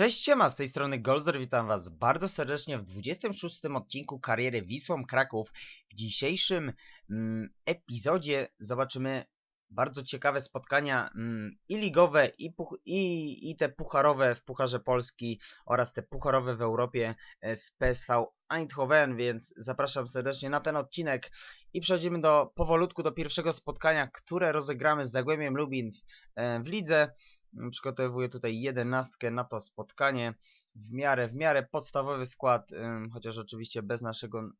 Cześć, siema, z tej strony Golzer, witam was bardzo serdecznie w 26 odcinku kariery Wisłą Kraków. W dzisiejszym mm, epizodzie zobaczymy bardzo ciekawe spotkania mm, i ligowe, i, i, i te pucharowe w Pucharze Polski oraz te pucharowe w Europie e, z PSV Eindhoven, więc zapraszam serdecznie na ten odcinek i przechodzimy do powolutku do pierwszego spotkania, które rozegramy z Zagłębiem Lubin w, e, w lidze. Mm, Przygotowuję tutaj jedenastkę na to spotkanie. W miarę, w miarę podstawowy skład, chociaż oczywiście bez naszego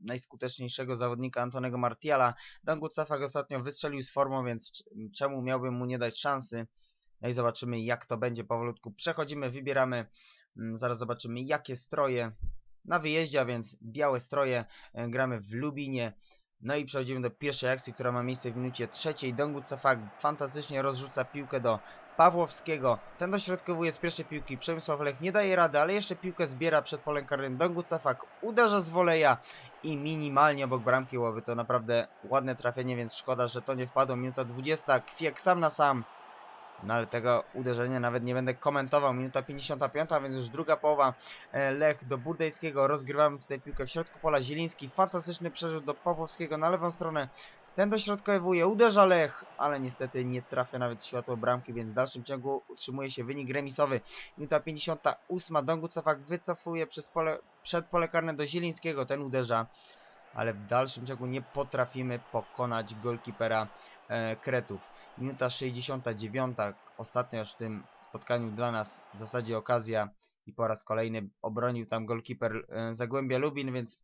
najskuteczniejszego zawodnika Antonego Martiala. Dangut Safak ostatnio wystrzelił z formą, więc czemu miałbym mu nie dać szansy? No i zobaczymy jak to będzie powolutku. Przechodzimy, wybieramy, ym, zaraz zobaczymy jakie stroje na wyjeździe, a więc białe stroje. y, Gramy w Lubinie. No i przechodzimy do pierwszej akcji, która ma miejsce w minucie trzeciej. Dongut Safak fantastycznie rozrzuca piłkę do Pawłowskiego. Ten dośrodkowuje z pierwszej piłki. Przemysław Lech nie daje rady, ale jeszcze piłkę zbiera przed polem karnym. Dongut Safak uderza z woleja i minimalnie obok bramki łowy. To naprawdę ładne trafienie, więc szkoda, że to nie wpadło. Minuta 20. Kwiek sam na sam. No ale tego uderzenia nawet nie będę komentował. Minuta 55, więc już druga połowa. E, Lech do Burdejskiego. Rozgrywamy tutaj piłkę w środku pola. Zieliński. Fantastyczny przerzut do Pawłowskiego na lewą stronę. Ten dośrodkowuje, uderza Lech, ale niestety nie trafia nawet w światło bramki, więc w dalszym ciągu utrzymuje się wynik remisowy. Minuta 58, Dongut Safak wycofuje przez pole, przed pole karne do Zielińskiego, ten uderza, ale w dalszym ciągu nie potrafimy pokonać golkipera e, Kretów. Minuta 69, ostatnia już w tym spotkaniu dla nas w zasadzie okazja i po raz kolejny obronił tam golkiper e, Zagłębia Lubin, więc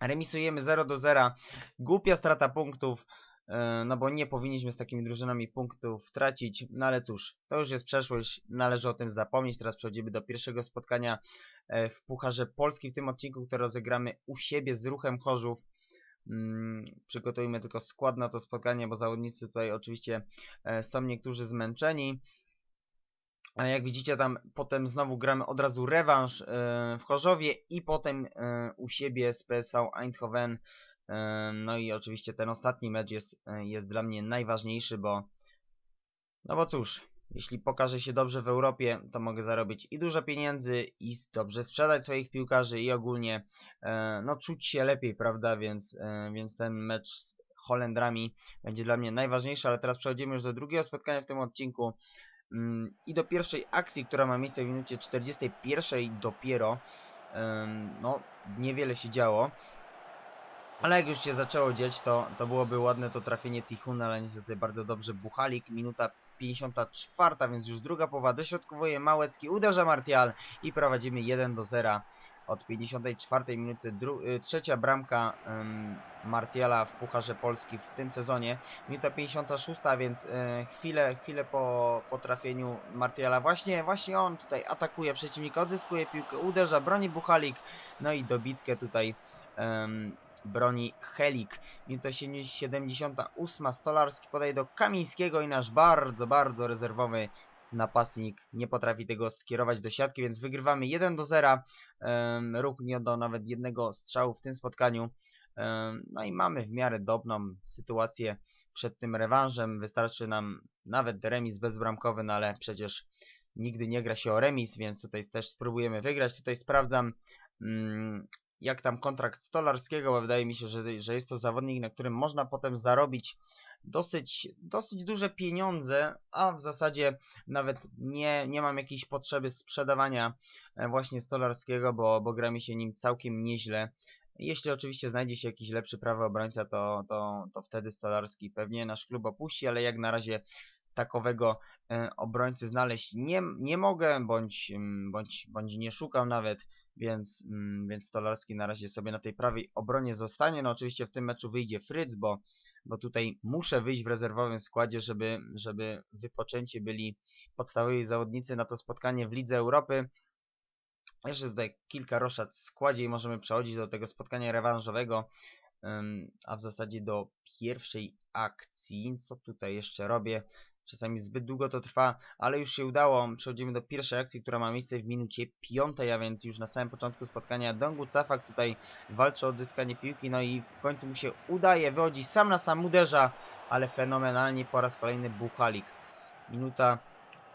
remisujemy 0 do 0. Głupia strata punktów, e, no bo nie powinniśmy z takimi drużynami punktów tracić, no ale cóż, to już jest przeszłość, należy o tym zapomnieć. Teraz przechodzimy do pierwszego spotkania e, w Pucharze Polski w tym odcinku, które rozegramy u siebie z Ruchem Chorzów. Mm, Przygotujmy tylko skład na to spotkanie, bo zawodnicy tutaj oczywiście e, są niektórzy zmęczeni. A jak widzicie tam potem znowu gramy od razu rewanż e, w Chorzowie i potem e, u siebie z PSV Eindhoven. E, No i oczywiście ten ostatni mecz jest, jest dla mnie najważniejszy, bo no bo cóż, jeśli pokaże się dobrze w Europie, to mogę zarobić i dużo pieniędzy i dobrze sprzedać swoich piłkarzy i ogólnie no czuć się lepiej, prawda, więc, więc ten mecz z Holendrami będzie dla mnie najważniejszy, ale teraz przechodzimy już do drugiego spotkania w tym odcinku. Mm, I do pierwszej akcji, która ma miejsce w minucie 41 dopiero, no niewiele się działo. Ale jak już się zaczęło dziać, to, to byłoby ładne to trafienie Tichuna, ale niestety bardzo dobrze Buchalik. Minuta 54, więc już druga połowa. Dośrodkowuje Małecki, uderza Martial i prowadzimy 1 do 0. Od 54 minuty y, trzecia bramka ym, Martiala w Pucharze Polski w tym sezonie. Minuta 56, więc e, chwilę, chwilę po, po trafieniu Martiala. Właśnie, właśnie on tutaj atakuje przeciwnika, odzyskuje piłkę, uderza, broni Buchalik. No i dobitkę tutaj em, broni Helik. Minuta 78, Stolarski podaje do Kamińskiego i nasz bardzo, bardzo rezerwowy napastnik nie potrafi tego skierować do siatki, więc wygrywamy 1 do 0. Um, Ruch nie oddał nawet jednego strzału w tym spotkaniu. No i mamy w miarę dobrą sytuację przed tym rewanżem. Wystarczy nam nawet remis bezbramkowy, no ale przecież nigdy nie gra się o remis, więc tutaj też spróbujemy wygrać. Tutaj sprawdzam mm, jak tam kontrakt Stolarskiego, bo wydaje mi się, że, że jest to zawodnik, na którym można potem zarobić dosyć, dosyć duże pieniądze, a w zasadzie nawet nie, nie mam jakiejś potrzeby sprzedawania e, właśnie Stolarskiego, bo, bo gra mi się nim całkiem nieźle. Jeśli oczywiście znajdzie się jakiś lepszy prawy obrońca, to, to, to wtedy Stolarski pewnie nasz klub opuści, ale jak na razie takowego e, obrońcy znaleźć nie, nie mogę, bądź, mm, bądź, bądź nie szukam nawet, więc, mm, więc Stolarski na razie sobie na tej prawej obronie zostanie. No oczywiście w tym meczu wyjdzie Fryc, bo, bo tutaj muszę wyjść w rezerwowym składzie, żeby, żeby wypoczęci byli podstawowi zawodnicy na to spotkanie w Lidze Europy. Jeszcze tutaj kilka roszad w składzie i możemy przechodzić do tego spotkania rewanżowego, a w zasadzie do pierwszej akcji. Co tutaj jeszcze robię? Czasami zbyt długo to trwa, ale już się udało. Przechodzimy do pierwszej akcji, która ma miejsce w minucie piątej, a więc już na samym początku spotkania Dongut Safak tutaj walczy o odzyskanie piłki, no i w końcu mu się udaje, wychodzi sam na sam, uderza, ale fenomenalnie po raz kolejny Buchalik. Minuta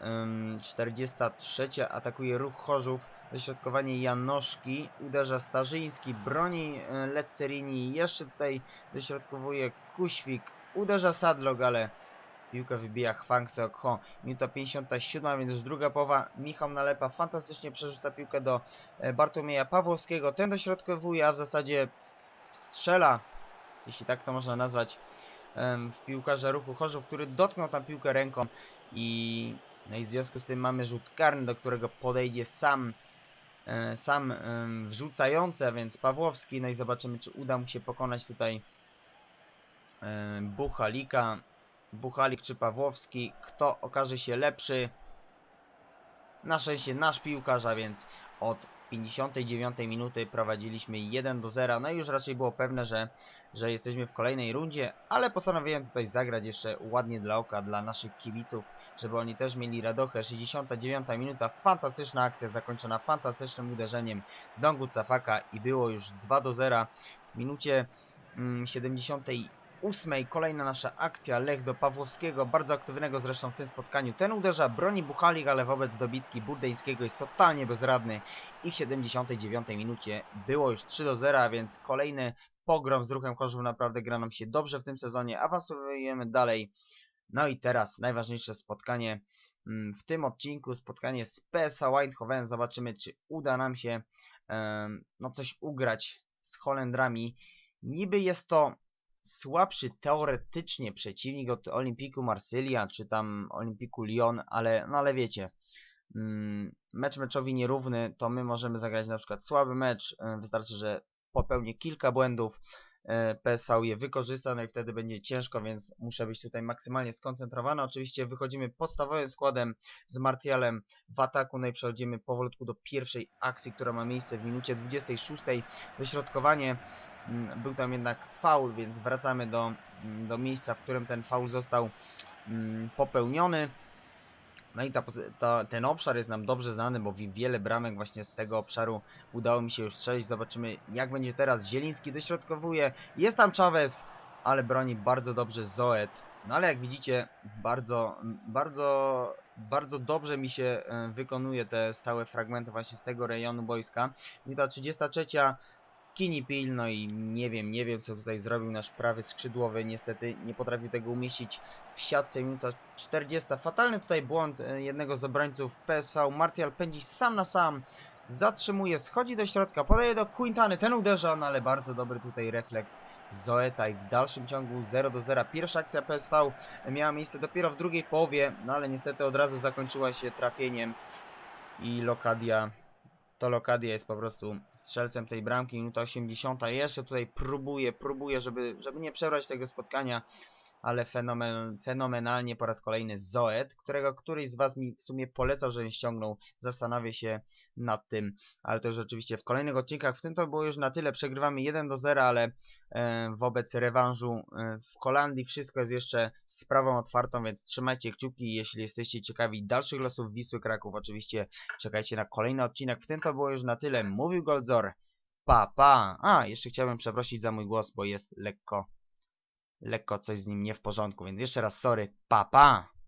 Ym, 43 atakuje ruch Chorzów. Dośrodkowanie Janoszki. Uderza Starzyński. Broni y, Leccerini. Jeszcze tutaj dośrodkowuje Kuświk. Uderza Sadlog, ale piłkę wybija Hwang Seok-ho. Minuta 57, więc już druga połowa. Michał Nalepa fantastycznie przerzuca piłkę do e, Bartłomieja Pawłowskiego. Ten dośrodkowuje, a w zasadzie strzela, jeśli tak to można nazwać, w piłkarza ruchu Chorzów, który dotknął tam piłkę ręką i, no i w związku z tym mamy rzut karny, do którego podejdzie sam e, sam wrzucający, a więc Pawłowski, no i zobaczymy, czy uda mu się pokonać tutaj Buchalika, Buchalik czy Pawłowski, kto okaże się lepszy. Na szczęście nasz piłkarz, a więc od 59 minuty prowadziliśmy 1 do 0. No i już raczej było pewne, że, że jesteśmy w kolejnej rundzie, ale postanowiłem tutaj zagrać jeszcze ładnie dla oka, dla naszych kibiców, żeby oni też mieli radochę. 69 minuta, fantastyczna akcja zakończona fantastycznym uderzeniem Dongu Cafaka i było już 2 do 0. W minucie mm, 71 ósmej kolejna nasza akcja Lech do Pawłowskiego, bardzo aktywnego zresztą w tym spotkaniu. Ten uderza broni Buchalik, ale wobec dobitki Buddeńskiego jest totalnie bezradny i w 79 minucie było już 3 do 0, więc kolejny pogrom z ruchem Chorzów naprawdę gra nam się dobrze w tym sezonie, awansujemy dalej. No i teraz najważniejsze spotkanie mm, w tym odcinku, spotkanie z PSV Eindhoven. Zobaczymy, czy uda nam się no, coś ugrać z Holendrami. Niby jest to słabszy teoretycznie przeciwnik od Olimpiku Marsylia, czy tam Olimpiku Lyon, ale, no ale wiecie, mm, mecz meczowi nierówny, to my możemy zagrać na przykład słaby mecz, y, wystarczy, że popełnię kilka błędów, y, PSV je wykorzysta, no i wtedy będzie ciężko, więc muszę być tutaj maksymalnie skoncentrowany. Oczywiście wychodzimy podstawowym składem z Martialem w ataku, no i przechodzimy powolutku do pierwszej akcji, która ma miejsce w minucie 26. Dośrodkowanie Mm, Był tam jednak faul, więc wracamy do, mm, do miejsca, w którym ten faul został mm, popełniony. No i ta, ta, ten obszar jest nam dobrze znany, bo wi- wiele bramek właśnie z tego obszaru udało mi się już strzelić. Zobaczymy jak będzie teraz. Zieliński dośrodkowuje, jest tam Chavez, ale broni bardzo dobrze Zoet. No ale jak widzicie, bardzo, bardzo, bardzo dobrze mi się e, wykonuje te stałe fragmenty właśnie z tego rejonu boiska. Minuta 33. Kini Pil, no i nie wiem, nie wiem co tutaj zrobił nasz prawy skrzydłowy, niestety nie potrafił tego umieścić w siatce, minuta 40, fatalny tutaj błąd e, jednego z obrońców PSV, Martial pędzi sam na sam, zatrzymuje, schodzi do środka, podaje do Quintany, ten uderza, no ale bardzo dobry tutaj refleks Zoeta i w dalszym ciągu. 0 do 0, pierwsza akcja PSV miała miejsce dopiero w drugiej połowie, no ale niestety od razu zakończyła się trafieniem i Lokadia to Lokadia jest po prostu strzelcem tej bramki, minuta 80. Jeszcze tutaj próbuje, próbuje, żeby, żeby nie przebrać tego spotkania, ale fenomen, fenomenalnie po raz kolejny Zoet, którego któryś z Was mi w sumie polecał, żebym ściągnął. Zastanawię się nad tym, ale to już oczywiście w kolejnych odcinkach. W tym to było już na tyle. Przegrywamy 1 do 0, ale e, wobec rewanżu e, w Holandii wszystko jest jeszcze sprawą otwartą, więc trzymajcie kciuki, jeśli jesteście ciekawi dalszych losów Wisły Kraków. Oczywiście czekajcie na kolejny odcinek. W tym to było już na tyle. Mówił Goldzor. Pa, pa. A, jeszcze chciałbym przeprosić za mój głos, bo jest lekko lekko coś z nim nie w porządku, więc jeszcze raz sorry, pa pa!